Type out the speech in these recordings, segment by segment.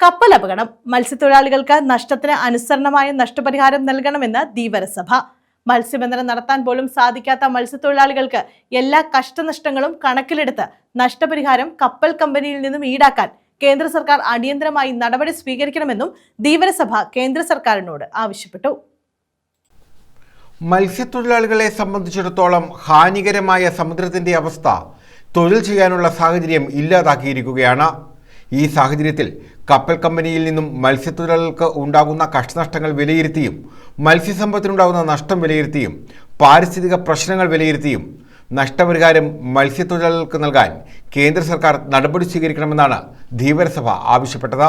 കപ്പൽ അപകടം. മത്സ്യത്തൊഴിലാളികൾക്ക് നഷ്ടത്തിന് അനുസരണമായ നഷ്ടപരിഹാരം നൽകണമെന്ന് ധീവരസഭ. മത്സ്യബന്ധനം നടത്താൻ പോലും സാധിക്കാത്ത മത്സ്യത്തൊഴിലാളികൾക്ക് എല്ലാ കഷ്ടനഷ്ടങ്ങളും കണക്കിലെടുത്ത് നഷ്ടപരിഹാരം കപ്പൽ കമ്പനിയിൽ നിന്നും ഈടാക്കാൻ കേന്ദ്ര സർക്കാർ അടിയന്തരമായി നടപടി സ്വീകരിക്കണമെന്നും ധീവരസഭ കേന്ദ്ര സർക്കാരിനോട് ആവശ്യപ്പെട്ടു. മത്സ്യത്തൊഴിലാളികളെ സംബന്ധിച്ചിടത്തോളം ഹാനികരമായ സമുദ്രത്തിന്റെ അവസ്ഥ തൊഴിൽ ചെയ്യാനുള്ള സാഹചര്യം ഇല്ലാതാക്കിയിരിക്കുകയാണ്. ഈ സാഹചര്യത്തിൽ കപ്പൽ കമ്പനിയിൽ നിന്നും മത്സ്യത്തൊഴിലാളികൾക്ക് ഉണ്ടാകുന്ന കഷ്ടനഷ്ടങ്ങൾ വിലയിരുത്തിയും മത്സ്യസമ്പത്തിനുണ്ടാകുന്ന നഷ്ടം വിലയിരുത്തിയും പാരിസ്ഥിതിക പ്രശ്നങ്ങൾ വിലയിരുത്തിയും നഷ്ടപരിഹാരം മത്സ്യത്തൊഴിലാളികൾക്ക് നൽകാൻ കേന്ദ്ര സർക്കാർ നടപടി സ്വീകരിക്കണമെന്നാണ് ധീവരസഭ ആവശ്യപ്പെട്ടത്.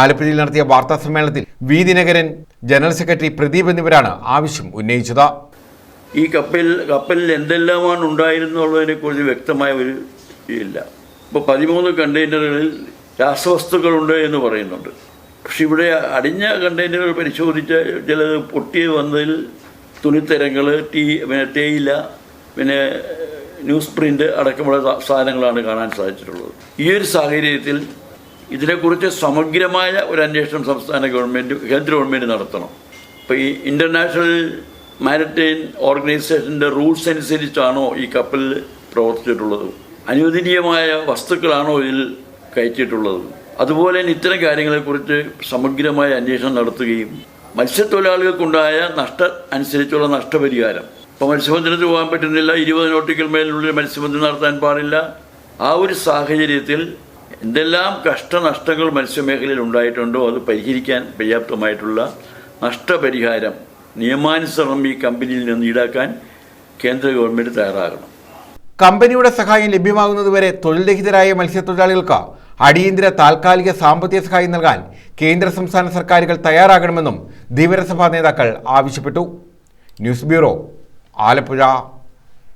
ആലപ്പുഴയിൽ നടത്തിയ വാർത്താ സമ്മേളനത്തിൽ V. Dinakaran general secretary Pradeep എന്നിവരാണ് ആവശ്യം ഉന്നയിച്ചത്. ഈ കപ്പൽ കപ്പലിൽ എന്തെല്ലാമാണ് ഉണ്ടായിരുന്നുള്ളതിനെ കുറിച്ച് വ്യക്തമായ ഒരു ഇല്ല. ഇപ്പോൾ പതിമൂന്ന് കണ്ടെയ്നറുകളിൽ രാസവസ്തുക്കളുണ്ട് എന്ന് പറയുന്നുണ്ട്. പക്ഷെ ഇവിടെ അടിഞ്ഞ കണ്ടെയ്നറുകൾ പരിശോധിച്ച് ചിലത് പൊട്ടി വന്നതിൽ തുണിത്തരങ്ങൾ ടീ പിന്നെ തേയില പിന്നെ ന്യൂസ് പ്രിന്റ് അടക്കമുള്ള സാധനങ്ങളാണ് കാണാൻ സാധിച്ചിട്ടുള്ളത്. ഈ ഒരു സാഹചര്യത്തിൽ ഇതിനെക്കുറിച്ച് സമഗ്രമായ ഒരു അന്വേഷണം സംസ്ഥാന ഗവൺമെന്റ് കേന്ദ്ര ഗവൺമെന്റ് നടത്തണം. ഇപ്പോൾ ഈ ഇന്റർനാഷണൽ മാരിടൈം ഓർഗനൈസേഷന്റെ റൂൾസ് അനുസരിച്ചാണോ ഈ കപ്പൽ പ്രവർത്തിച്ചിട്ടുള്ളത്? അനുവദനീയമായ വസ്തുക്കളാണോ ഇതിൽ കയറ്റിയിട്ടുള്ളത്. അതുപോലെ തന്നെ ഇത്തരം കാര്യങ്ങളെക്കുറിച്ച് സമഗ്രമായ അന്വേഷണം നടത്തുകയും മത്സ്യത്തൊഴിലാളികൾക്കുണ്ടായ നഷ്ട അനുസരിച്ചുള്ള നഷ്ടപരിഹാരം. ഇപ്പോൾ മത്സ്യബന്ധനത്തിന് പോകാൻ പറ്റുന്നില്ല. ഇരുപത് നോട്ടിക്കൽ മേലിനുള്ളിൽ മത്സ്യബന്ധനം നടത്താൻ പാടില്ല. ആ ഒരു സാഹചര്യത്തിൽ എന്തെല്ലാം കഷ്ടനഷ്ടങ്ങൾ മത്സ്യമേഖലയിൽ ഉണ്ടായിട്ടുണ്ടോ അത് പരിഹരിക്കാൻ പര്യാപ്തമായിട്ടുള്ള നഷ്ടപരിഹാരം നിയമാനുസരണം ഈ കമ്പനിയിൽ നിന്ന് ഈടാക്കാൻ കേന്ദ്ര ഗവൺമെന്റ് തയ്യാറാകണം. കമ്പനിയുടെ സഹായം ലഭ്യമാകുന്നതുവരെ തൊഴിൽ രഹിതരായ മത്സ്യത്തൊഴിലാളികൾക്ക് അടിയന്തര താൽക്കാലിക സാമ്പത്തിക സഹായം നൽകാൻ കേന്ദ്ര സംസ്ഥാന സർക്കാരുകൾ തയ്യാറാകണമെന്നും ധീവരസഭാ നേതാക്കൾ ആവശ്യപ്പെട്ടു. News bureau Alappuzha.